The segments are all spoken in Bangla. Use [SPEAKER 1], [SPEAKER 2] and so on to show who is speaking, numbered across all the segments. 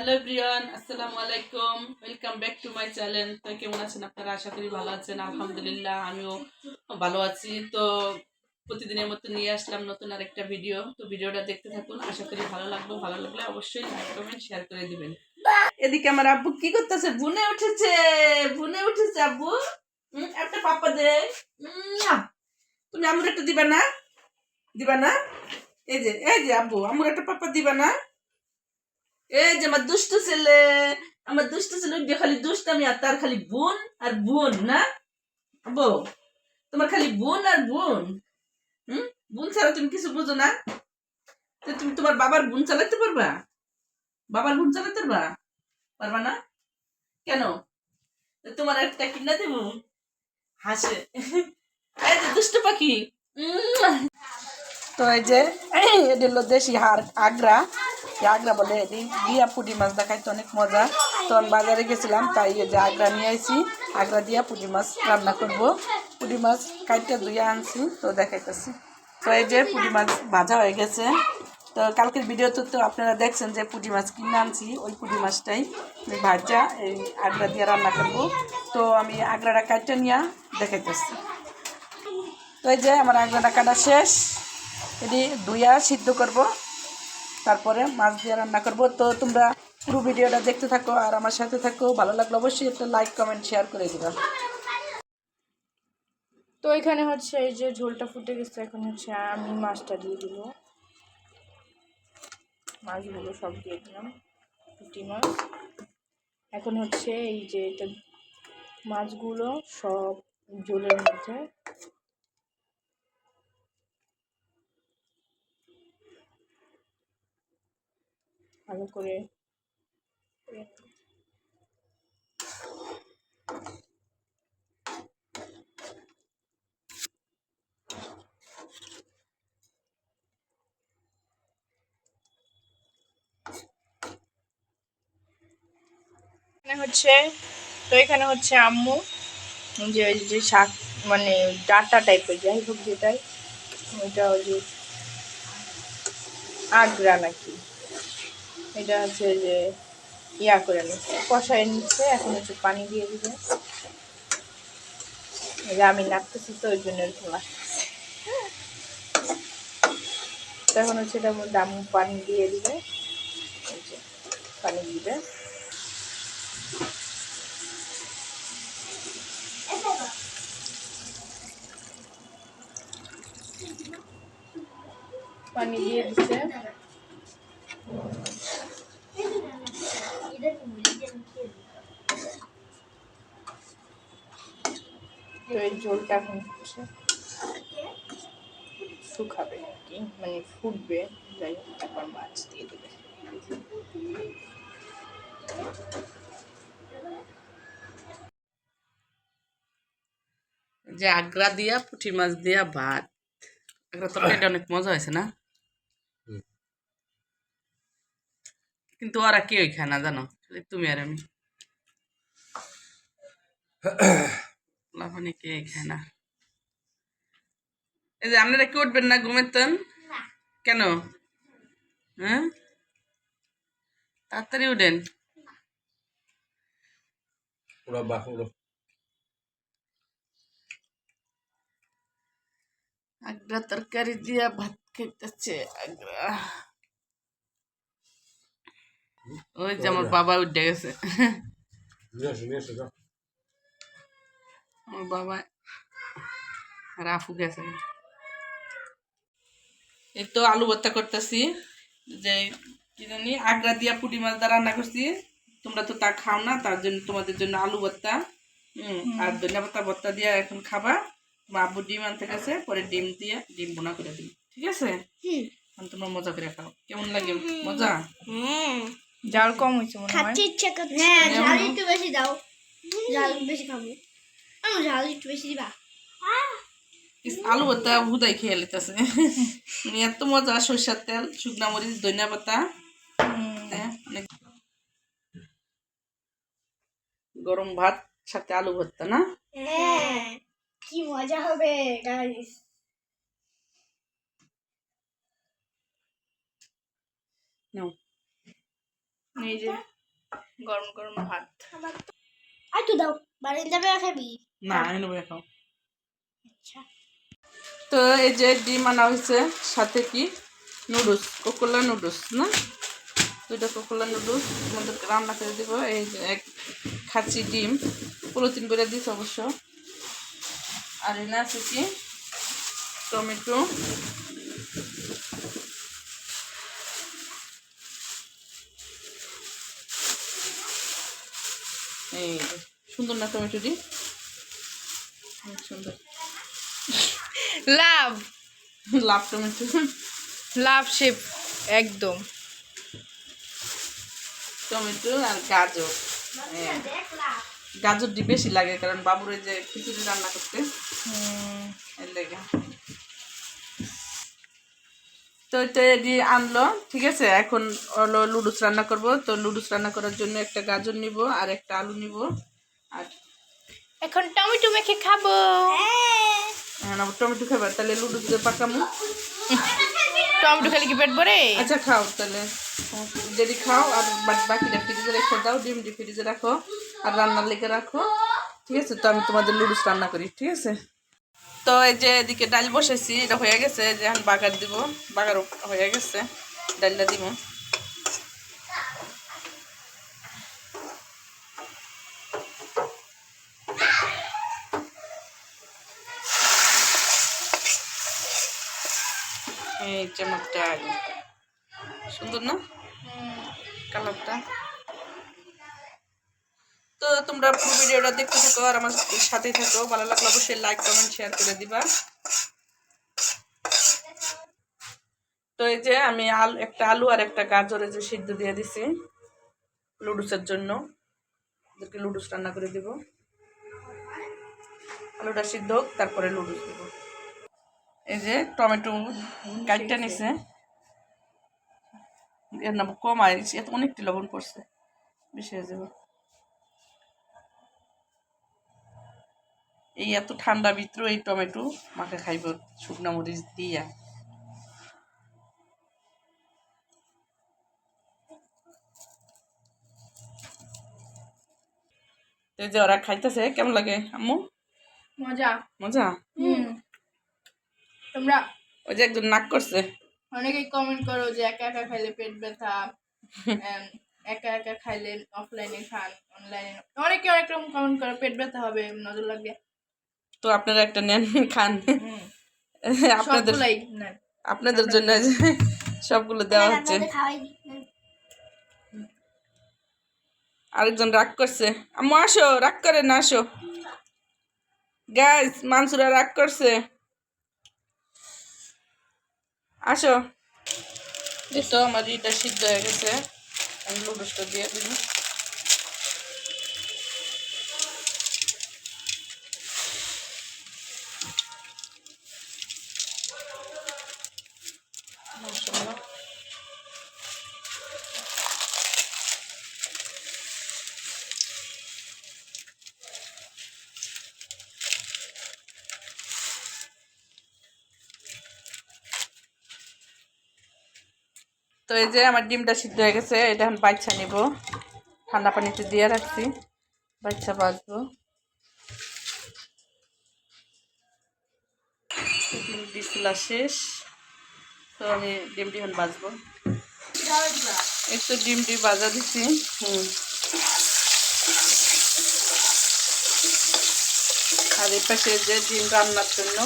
[SPEAKER 1] হ্যালো এভরিওয়ান আসসালামু আলাইকুম welcome back to my channel তো কেমন আছেন আপনারা? আশা করি ভালো আছেন, আলহামদুলিল্লাহ। আমিও ভালো আছি। তো প্রতিদিনের মতো নিয়ে আসলাম নতুন আর একটা ভিডিও তো ভিডিওটা দেখতে থাকুন। আশা করি ভালো লাগল ভালো লাগলে অবশ্যই লাইক কমেন্ট শেয়ার করে দিবেন। এদিকে আমার আব্বু কি করতেছে? বুনে উঠেছে বুনে উঠেছে আব্বু। একটা পাপা দে। তুমি আমুর একটা দিবা না? দিবা না? এই যে এই যে আব্বু আমুর একটা পাপা দিবা না? এই যে আমার দুষ্ট ছেলে, আমার দুষ্ট ছেলে যে খালি দুষ্টামি আর তার খালি বোন আর বোন, না? বউ তোমার খালি বোন আর বোন। হুম? বোন ছাড়া তুমি কিছু বুঝো না? তুমি তোমার বাবার বোন চালাতে পারবা? বাবার বোন চালাতে পারবা? পারবা না? কেন? তোমার একটা কিনা দেব। হাসে। এই যে দুষ্ট পাখি। তো এই যে এটা হলো দেশি হার আগ্রা। আগ্রা বলে দিয়া পুঁটি মাছ দেখাইতে অনেক মজা। তো আমি বাজারে গেছিলাম, তাই যে আগ্রা নিয়ে আইছি। আগ্রা দিয়া পুঁটি মাছ রান্না করব। পুঁটি মাছ কাইটে ধুয়ে আনছি, তো দেখাইতেছি। তো এই যে পুঁটি মাছ ভাজা হয়ে গেছে। তো কালকের ভিডিওতে তো আপনারা দেখছেন যে পুঁটি মাছ কিনে আনছি, ওই পুঁটি মাছটাই ভাজা, এই আগ্রা দিয়ে রান্না করব। তো আমি আগ্রাটা কাইটে নিয়ে দেখাইতেছি। তো এই যে আমার আগ্রাটা কাটা শেষ। এটি ধুইয়া সিদ্ধ করব। তারপরে মাছ দিয়ে রান্না করব। তো তোমরা পুরো ভিডিওটা দেখতে থাকো আর আমার সাথে থাকো। ভালো লাগলে অবশ্যই একটা লাইক কমেন্ট শেয়ার করে দিবা।
[SPEAKER 2] তো এখানে হচ্ছে এই যে ঝোলটা ফুটে গেছে, এখন হচ্ছে আমি মাছটা দিয়ে দিব। মাছগুলো সব দিয়ে দিলাম, পুঁটি মাছ। এখন হচ্ছে এই যে এটা মাছগুলো সব ঝোলের মধ্যে ভালো করে হচ্ছে, তো এখানে হচ্ছে আম্মু যে, ওই যে শাক মানে ডাটা টাইপের যাই হোক যেটাই, ওইটা ওই যে আগ্রা নাকি। এটা হচ্ছে যে ইয়া করে নিচ্ছে, কষায় নিচ্ছে, এখন হচ্ছে পানি দিয়ে দিবে। আমি নাচতেছি তো, ওই জন্য এরকম লাগতেছে তো এখন হচ্ছে এটার দাম পানি দিয়ে দিবে। পানি দিবে। পানি দিয়ে দিচ্ছে তো এই ঝোলটা এখন হচ্ছে শুকাবে আর কি? মানে ফুটবে যাই হোক তারপর মাছ দিয়ে দেবে।
[SPEAKER 1] যে আগ্রা দিয়া পুঁটি মাছ দিয়া ভাত। আগ্রা তরকারিটা অনেক মজা হয়েছে না? কিন্তু ওরা কেউই খায় না জানো? তুমি আর আমি। লাফানি কে খায় না এই যে আপনারা কি উঠবেন না ঘুমেতেন কেন? হ্যাঁ? তাড়াতাড়ি উঠেন। আগ্রা তরকারি দিয়া ভাত খাইতেছে আগ্রা। ওই যে আমার বাবা উঠে গেছে
[SPEAKER 3] নিয়ে আসো নিয়ে আসো যাও
[SPEAKER 1] আমার বাবা রাফু গেছে। এই তো আলু ভর্তা করতেছি। যে কি জানি আগ্রা দিয়া পুঁটি মাছ দিয়ে রান্না করছি। তোমরা তো তা খাও না তার জন্য তোমাদের জন্য আলু ভর্তা। হুম আর ধনিয়া পাতা ভর্তা দিয়ে এখন খাবা। তোমার আব্বু ডিম আনতে গেছে পরে ডিম দিয়ে ডিম বোনা করে দিই। ঠিক আছে? এখন তোমরা মজা করে খাও। কেমন লাগে? মজা?
[SPEAKER 2] জাল কম হয়েছে মনে হয়।
[SPEAKER 4] খাচ্ছে ইচ্ছা করছে। হ্যাঁ ঝাল। একটু বেশি দাও। ঝাল বেশি খাব। আমার ঝাল একটু বেশি দিবা।
[SPEAKER 1] আলু ভর্তা হুদাই খেয়ে লিতেছে। মানে এত মজা সরষের তেল শুকনা মরিচ ধনিয়া পাতা। হ্যাঁ, গরম ভাত সাথে আলু ভর্তা না?
[SPEAKER 4] হ্যাঁ কি মজা হবে গাইস
[SPEAKER 2] এই যে গরম গরম ভাত।
[SPEAKER 4] আর তুই দাও বাড়ি যাবে খাবি।
[SPEAKER 1] না আমি নেব এখন
[SPEAKER 4] আচ্ছা।
[SPEAKER 1] তো এই যে ডিম আনা হয়েছে সাথে কি? নুডলস কোকোলা নুডলস না? দুইটা কোকোলা নুডলস আমাদেরকে রান্না করে দিব। এই যে এক খাচ্ছি ডিম পলিথিন করে দিস অবশ্য। আর এনে আছে কি? টমেটো। এই সুন্দর না টমেটো টমেটোটি অনেক সুন্দর।
[SPEAKER 2] Love.
[SPEAKER 1] Love tomato
[SPEAKER 2] love shape একদম।
[SPEAKER 1] টমেটো আর গাজর। হ্যাঁ, গাজরটি বেশি লাগে কারণ বাবুর যে খিচুড়ি রান্না করতে লেগে। তো এটা দিয়ে আনলো ঠিক আছে? এখন হলো লুডুস রান্না করব। তো লুডুস রান্না করার জন্য একটা গাজর নিব আর একটা আলু নিব। আর
[SPEAKER 2] এখন টমেটো মেখে খাব।
[SPEAKER 1] এখন আবার টমেটো খাবার তাহলে লুডুস দিয়ে পাকামু।
[SPEAKER 2] টমেটো খেলে কি পেট ভরে?
[SPEAKER 1] আচ্ছা খাও তাহলে। যদি খাও আর বাকিটা ফ্রিজে রেখে দাও ডিমটি ফ্রিজে রাখো আর রান্নার লেগে রাখো ঠিক আছে? তো আমি তোমাদের লুডুস রান্না করি ঠিক আছে? তো এই যে এদিকে ডাল বসেছি এটা হয়ে গেছে যে এখন বাগার দিব বাগার হয়ে গেছে ডালটা দিব। ডাল সুন্দর না? কালারটা? তো তোমরা পুরো ভিডিওটা দেখতে থাকো আর আমার সাথেই থাকো। ভালো লাগলে অবশ্যই লাইক কমেন্ট শেয়ার করে দিবা। তো এই যে আমি আলু একটা আলু আর একটা গাজর যে সিদ্ধ দিয়ে দিছি লুডুসের জন্য। ওদেরকে লুডুস রান্না করে দিব। আলুটা সিদ্ধ হোক, তারপরে লুডুস দিব। এই যে টমেটো কাটটা নিছে। এর নাম কম আইছে এত অনেকটি লবণ পড়ছে। বেশি হয়ে যাবে। এই এত ঠান্ডা ভিতরে এই টমেটো মাকে খাইব শুকনা মরিচ দিয়া। এই যে ওরা খাইতেছে কেমন লাগে আম্মু?
[SPEAKER 2] মজা।
[SPEAKER 1] মজা?
[SPEAKER 2] হুম। তোমরা
[SPEAKER 1] ওই যে একজন নাক করছে।
[SPEAKER 2] অনেকেই কমেন্ট করো যে একা একা খাইলে পেট ব্যথা একা একা খাইলে অফলাইনে খান অনলাইনে অনেকে অনেক রকম কমেন্ট করো পেট ব্যথা হবে নজর লাগবে।
[SPEAKER 1] তো আপনারা একটা নেন খান। আপনাদের আপনাদের জন্য সবগুলো দেওয়া হচ্ছে। আরেকজন রাগ করছে। আম্মু আসো রাগ করে না আসো। গ্যাস মানসুরা রাগ করছে। আসো। এই তো আমার ইটা সিদ্ধ হয়ে গেছে। আমি লুডুসটা দিয়ে দিই তো এই যে আমার ডিমটা সিদ্ধ হয়ে গেছে এটা এখন বাচ্চা নিব। ঠান্ডা পানিতে দিয়ে রাখছি, বাচ্চা বাজবো ডিমটি খোলা শেষ, তো আমি ডিমটি এখন বাজবো একটু ডিমটি বাজা দিছি, হুম। আর এই পাশে যে ডিম রান্নার জন্য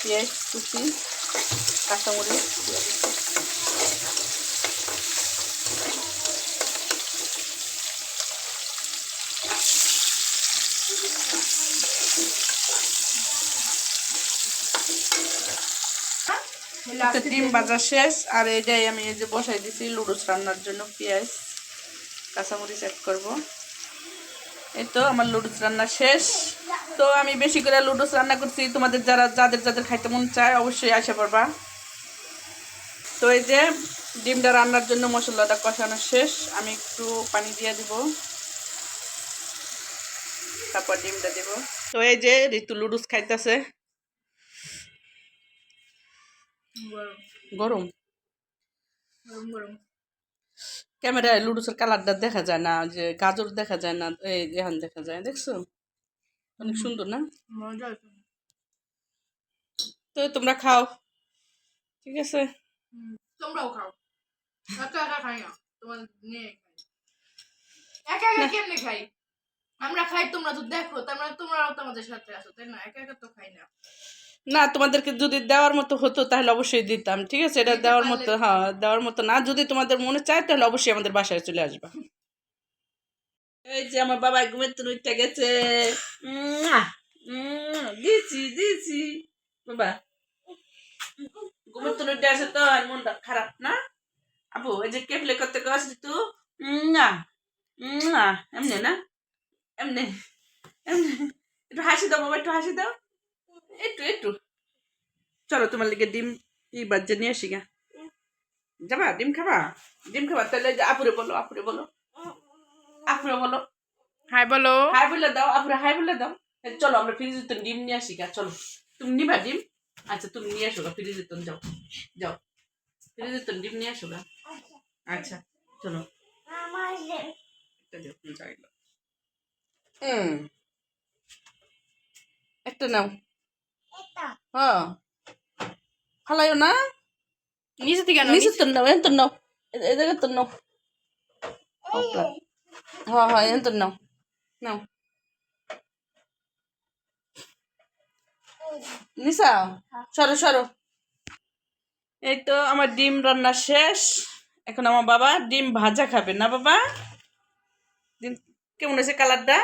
[SPEAKER 1] পেঁয়াজ কুচি, কাঁচামরিচ। তো ডিম ভাজা শেষ আর এটাই আমি এই যে বসাই দিছি লুডুস রান্নার জন্য পেঁয়াজ কাঁচামরিচ অ্যাড করব। এই তো আমার লুডুস রান্না শেষ। তো আমি বেশি করে লুডুস রান্না করছি তোমাদের যারা যাদের যাদের খাইতে মন চায় অবশ্যই আসা পারবা তো এই যে ডিমটা রান্নার জন্য মশলাটা কষানো শেষ আমি একটু পানি দিয়ে দিব। তারপর ডিমটা দেব। তো এই যে ঋতু লুডুস খাইতেছে।
[SPEAKER 2] গরম।
[SPEAKER 1] গরম?
[SPEAKER 2] গরম
[SPEAKER 1] ক্যামেরায় লুডুসের কালারটা দেখা যায় না? যে গাজর দেখা যায় না এই এখন দেখা যায় দেখছ? অনেক সুন্দর না? তো তোমরা খাও ঠিক আছে?
[SPEAKER 2] তোমরাও খাও। একা একা খাই না তোমার নিয়ে খাই। একা একা কেমনে খাই? আমরা খাই তোমরা তো দেখো তার মানে তোমরাও তো আমাদের সাথে আছো তাই না? একা একা তো খাই না।
[SPEAKER 1] না তোমাদেরকে যদি দেওয়ার মতো হতো তাহলে অবশ্যই দিতাম ঠিক আছে? এটা দেওয়ার মতো হ্যাঁ দেওয়ার মতো না। যদি তোমাদের মনে চায় তাহলে অবশ্যই আমাদের বাসায় চলে আসবা। এই যে আমার বাবা ঘুমের তো উঠতে গেছে। দিয়েছি দিয়েছি বাবা ঘুমের তো উঠে আসে তো আর মনটা খারাপ না? আবু এই যে কেপলে করতে আসলি তো মুয়া, এমনি না? এমনি এমনি। একটু হাসি দাও বাবা একটু হাসি দাও। একটু একটু। চলো তোমার লিগে ডিম ই বাজ্যে নিয়ে আসি গা। যাবা ডিম খাবা? ডিম খাবা তাহলে যে আপুরে বলো আপুরে বলো। আপুরে বলো।
[SPEAKER 2] হাই বলো।
[SPEAKER 1] হাই বলে দাও আপুরে হাই বলে দাও। চলো আমরা ফ্রিজে তো ডিম নিয়ে আসি গা চলো। তুমি নিবা ডিম? আচ্ছা তুমি নিয়ে আসো গা ফ্রিজে তো যাও। যাও। ফ্রিজে তো ডিম নিয়ে আসো গা। আচ্ছা চলো। হুম। একটা নাও। হ্যাঁ ফালাইও না?
[SPEAKER 2] নিচে থেকে
[SPEAKER 1] নিচে তো নাও এন তো নাও এ- এ জায়গা তো নাও হ্যাঁ হ্যাঁ এন তো নাও। নাও নিসা সরো সরো। এই তো আমার ডিম রান্না শেষ। এখন আমার বাবা ডিম ভাজা খাবে না বাবা? ডিম কেমন হয়েছে কালারটা?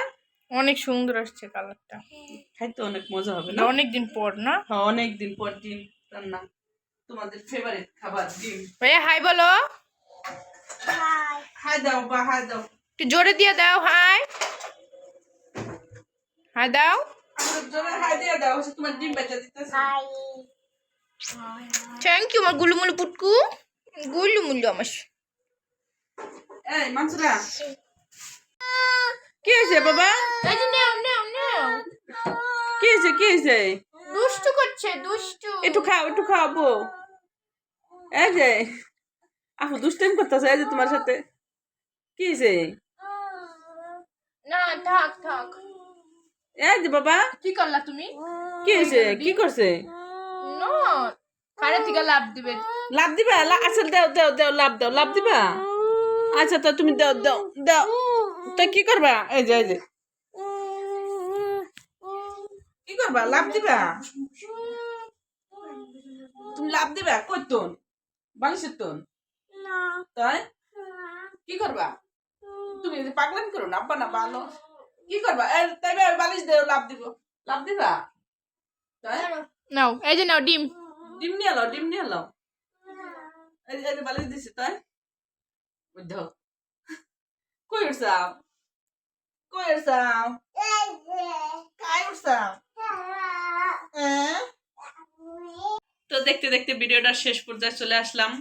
[SPEAKER 2] অনেক সুন্দর আসছে কালারটা।
[SPEAKER 1] খাইতে অনেক মজা হবে না?
[SPEAKER 2] অনেক দিন পর না?
[SPEAKER 1] হ্যাঁ অনেক দিন পর ডিম রান্না। তোমাদের ফেভারিট খাবার ডিম।
[SPEAKER 2] ভাইয়া হাই বলো।
[SPEAKER 1] হাই দাও বা হাই দাও।
[SPEAKER 2] একটু জোরে দিয়ে দাও হাই। হাই দাও।
[SPEAKER 1] জোরে হাই দিয়ে দাও তোমার ডিম বেচা দিতেছে।
[SPEAKER 2] থ্যাংক ইউ আমার গুলুমুলু পুটকু। গুলুমুলু আমার।
[SPEAKER 1] এই মানসুরা। কি হয়েছে বাবা? কি হয়েছে কি হয়েছে?
[SPEAKER 2] দুষ্টু করছে দুষ্টু।
[SPEAKER 1] একটু খাও একটু খাও আপু এই যে আপু দুষ্টাইম করতেছে এই যে তোমার সাথে। কি হয়েছে?
[SPEAKER 2] না থাক থাক।
[SPEAKER 1] এই যে বাবা।
[SPEAKER 2] কি করলা তুমি?
[SPEAKER 1] কি হয়েছে? কি করছে?
[SPEAKER 2] নো কারে থেকে লাভ দিবে।
[SPEAKER 1] লাভ দিবা? আচ্ছা দাও দাও দাও লাভ দাও লাভ দিবা? আচ্ছা তো তুমি দাও দাও দাও। তো কি করবা? এই যে এই যে। কি করবা? লাভ দিবা? তুমি লাভ দিবা? কই তোন বালিশের তোন তাই? কি করবা? তুমি যে পাগলাম করো না আব্বা না ভালো। কি করবা? তাই বালিশ দেও লাভ দিব। লাভ দিবা? তাই?
[SPEAKER 2] নাও এই যে নাও ডিম।
[SPEAKER 1] ডিম নিয়ে এলো ডিম নিয়ে এলো এই যে- বালিশ দিছি তাই? বুঝছ? কই উঠছাও কই উঠছাও কাই উঠছাও তো দেখতে দেখতে ভিডিওটা শেষ পর্যায়ে চলে আসলাম।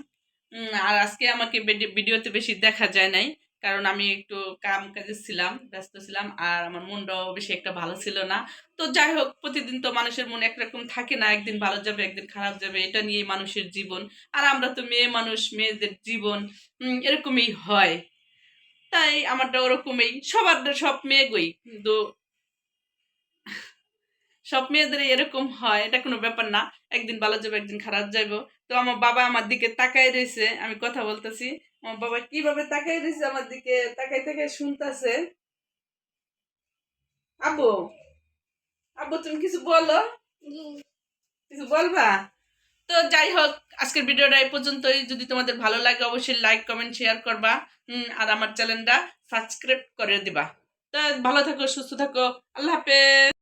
[SPEAKER 1] আর আজকে আমাকে ভিডিওতে বেশি দেখা যায় নাই, কারণ আমি একটু কাম কাজে ছিলাম, ব্যস্ত ছিলাম, আর আমার মনটাও বেশি একটা ভালো ছিল না। তো যাই হোক, প্রতিদিন তো মানুষের মন একরকম থাকে না, একদিন ভালো যাবে, একদিন খারাপ যাবে, এটা নিয়ে মানুষের জীবন। আর আমরা তো মেয়ে মানুষ, মেয়েদের জীবন এরকমই হয়। তাই আমারটা ওরকমই। সবার সব মেয়ে গই কিন্তু সব মেয়েদের এরকম হয় এটা কোনো ব্যাপার না। একদিন ভালো যাবে একদিন খারাপ যাইবো। তো আমার বাবা আমার দিকে তাকাই রয়েছে আমি কথা বলতেছি। আমার বাবা কীভাবে তাকাই রয়েছে আমার দিকে তাকাই তাকাই শুনতেছে। আব্বু আব্বু তুমি কিছু বলো? কিছু বলবা? তো যাই হোক আজকের ভিডিওটা এই পর্যন্তই। যদি তোমাদের ভালো লাগে অবশ্যই লাইক কমেন্ট শেয়ার করবা। আর আমার চ্যানেলটা সাবস্ক্রাইব করে দিবা। তো ভালো থাকো সুস্থ থাকো আল্লাহ হাফেজ।